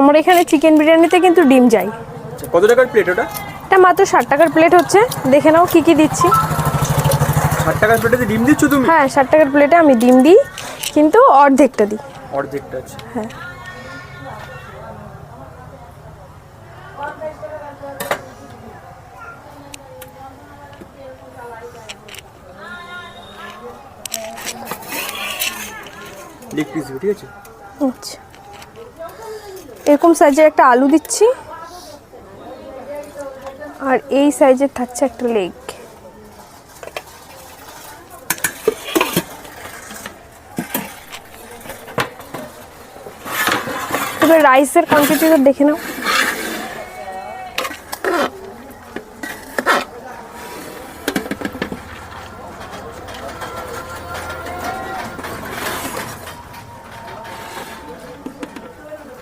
আমার এখানে চিকেন বিরিয়ানিতে কিন্তু ডিম যাই কত টাকার প্লেট ওটা? এটা মাত্র ষাট টাকার প্লেট হচ্ছে। দেখে নাও কি কি দিচ্ছি। ষাট টাকার প্লেটে ডিম দিচ্ছ তুমি? হ্যাঁ ষাট টাকার প্লেটে আমি ডিম দিই কিন্তু অর্ধেকটা দিই। অর্ধেকটা আছে। হ্যাঁ। লেগ পিস ঠিক আছে? আচ্ছা। এরকম সাইজের একটা আলু দিচ্ছি। আর এই সাইজের থাকছে একটা লেগ এবার রাইসের কোয়ান্টিটিটা দেখে নাও।